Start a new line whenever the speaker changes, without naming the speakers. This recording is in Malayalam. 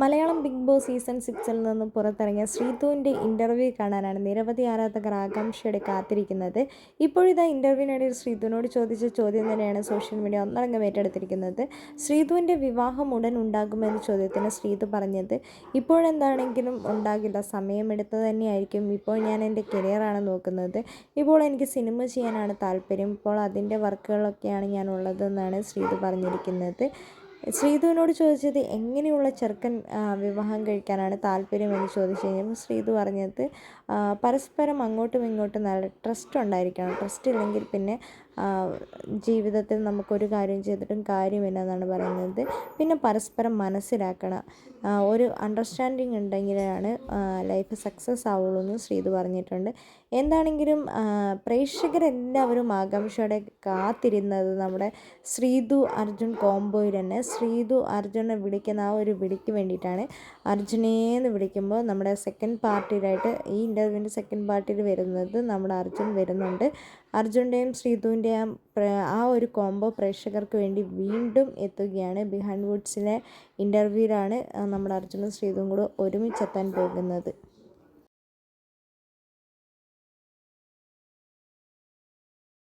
മലയാളം ബിഗ് ബോസ് സീസൺ സിക്സിൽ നിന്ന് പുറത്തിറങ്ങിയ ശ്രീതുവിന്റെ ഇന്റർവ്യൂ കാണാനാണ് നിരവധി ആരാധകർ ആകാംക്ഷയോടെ കാത്തിരിക്കുന്നത്. ഇപ്പോഴിതാ ഇന്റർവ്യൂവിനിടയിൽ ശ്രീതുവിനോട് ചോദിച്ച ചോദ്യം തന്നെയാണ് സോഷ്യൽ മീഡിയ ഒന്നടങ്കം ഏറ്റെടുത്തിരിക്കുന്നത്. ശ്രീതുവിന്റെ വിവാഹം ഉടൻ ഉണ്ടാകുമെന്ന ചോദ്യത്തിന് ശ്രീതു പറഞ്ഞത് ഇപ്പോഴെന്താണെങ്കിലും ഉണ്ടാകില്ല സമയമെടുത്ത് തന്നെയായിരിക്കും. ഇപ്പോൾ ഞാൻ എന്റെ കരിയറാണ് നോക്കുന്നത്. ഇപ്പോൾ എനിക്ക് സിനിമ ചെയ്യാനാണ് താല്പര്യം. ഇപ്പോൾ അതിന്റെ വർക്കുകളൊക്കെയാണ് ഞാൻ ഉള്ളതെന്നാണ് ശ്രീതു പറഞ്ഞിരിക്കുന്നത്. ശ്രീധുവിനോട് ചോദിച്ചത് എങ്ങനെയുള്ള ചെറുക്കൻ വിവാഹം കഴിക്കാനാണ് താല്പര്യമെന്ന് ചോദിച്ചു കഴിഞ്ഞപ്പോൾ ശ്രീധു പറഞ്ഞത് പരസ്പരം അങ്ങോട്ടും ഇങ്ങോട്ടും നല്ല ട്രസ്റ്റ് ഉണ്ടായിരിക്കണം. ട്രസ്റ്റ് ഇല്ലെങ്കിൽ പിന്നെ ജീവിതത്തിൽ നമുക്കൊരു കാര്യം ചെയ്തിട്ടും കാര്യമില്ല എന്നാണ് പറയുന്നത്. പിന്നെ പരസ്പരം മനസ്സിലാക്കണം. ഒരു അണ്ടർസ്റ്റാൻഡിങ് ഉണ്ടെങ്കിലാണ് ലൈഫ് സക്സസ് ആവുള്ളൂ എന്ന് ശ്രീത് പറഞ്ഞിട്ടുണ്ട്. എന്താണെങ്കിലും പ്രേക്ഷകരെല്ലാവരും ആകാംക്ഷയോടെ കാത്തിരുന്നത് നമ്മുടെ ശ്രീതു അർജുൻ കോംബോയിൽ തന്നെ. ശ്രീതു അർജുനെ വിളിക്കുന്ന ആ ഒരു വിളിക്ക് വേണ്ടിയിട്ടാണ്. അർജുനേന്ന് വിളിക്കുമ്പോൾ നമ്മുടെ സെക്കൻഡ് പാർട്ടിയിലായിട്ട് ഈ ഇന്റർവ്യൂവിന്റെ സെക്കൻഡ് പാർട്ടിയിൽ വരുന്നത് നമ്മുടെ അർജുൻ വരുന്നുണ്ട്. അർജുന്റെയും ശ്രീധുവിന്റെയും ആ ആ ഒരു കോംബോ പ്രേക്ഷകർക്ക് വേണ്ടി വീണ്ടും എത്തുകയാണ്. ബിഹൈൻഡ് വുഡ്സിലെ ഇന്റർവ്യൂവിലാണ് നമ്മുടെ അർജുനും ശ്രീതും കൂടെ ഒരുമിച്ചെത്താൻ പോകുന്നത്.